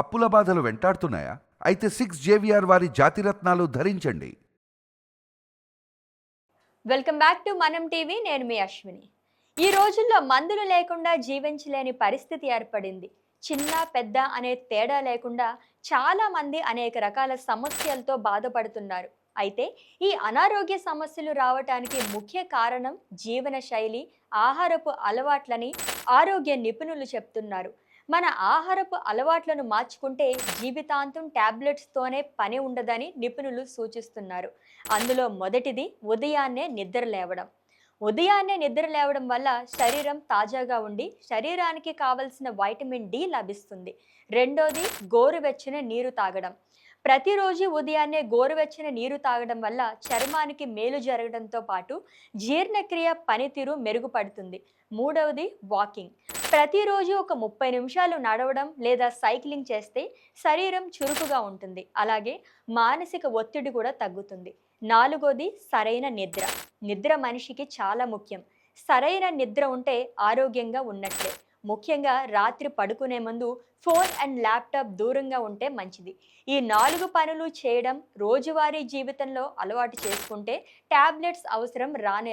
అప్పుల బాధలు వెంటాడుతున్నాయా? అయితే సిక్స్ జేవిఆర్ వారి జాతిరత్నాలు ధరించండి. Welcome back to Manam TV నేను మీ అశ్విని. ఈ రోజుల్లో మందులు లేకుండా జీవించలేని పరిస్థితి ఏర్పడింది. చిన్న పెద్ద అనే తేడా లేకుండా చాలామంది అనేక రకాల సమస్యలతో బాధపడుతున్నారు. అయితే ఈ అనారోగ్య సమస్యలు రావటానికి ముఖ్య కారణం జీవన శైలి ఆహారపు అలవాట్లని ఆరోగ్య నిపుణులు చెప్తున్నారు. మన ఆహారపు అలవాట్లను మార్చుకుంటే జీవితాంతం ట్యాబ్లెట్స్తోనే పని ఉండదని నిపుణులు సూచిస్తున్నారు. అందులో మొదటిది ఉదయాన్నే నిద్ర లేవడం. ఉదయాన్నే నిద్ర లేవడం వల్ల శరీరం తాజాగా ఉండి శరీరానికి కావలసిన వైటమిన్ డి లభిస్తుంది. రెండోది గోరువెచ్చని నీరు తాగడం. ప్రతిరోజు ఉదయాన్నే గోరువెచ్చని నీరు తాగడం వల్ల చర్మానికి మేలు జరగడంతో పాటు జీర్ణక్రియ పనితీరు మెరుగుపడుతుంది. మూడవది వాకింగ్. ప్రతిరోజు ఒక ముప్పై నిమిషాలు నడవడం లేదా సైక్లింగ్ చేస్తే శరీరం చురుకుగా ఉంటుంది. అలాగే మానసిక ఒత్తిడి కూడా తగ్గుతుంది. నాలుగోది సరైన నిద్ర. నిద్ర మనిషికి చాలా ముఖ్యం. సరైన నిద్ర ఉంటే ఆరోగ్యంగా ఉన్నట్లే. ముఖ్యంగా రాత్రి పడుకునే ముందు ఫోన్ అండ్ ల్యాప్టాప్ దూరంగా ఉంటే మంచిది. ఈ నాలుగు పనులు చేయడం రోజువారీ జీవితంలో అలవాటు చేసుకుంటే టాబ్లెట్స్ అవసరం రానే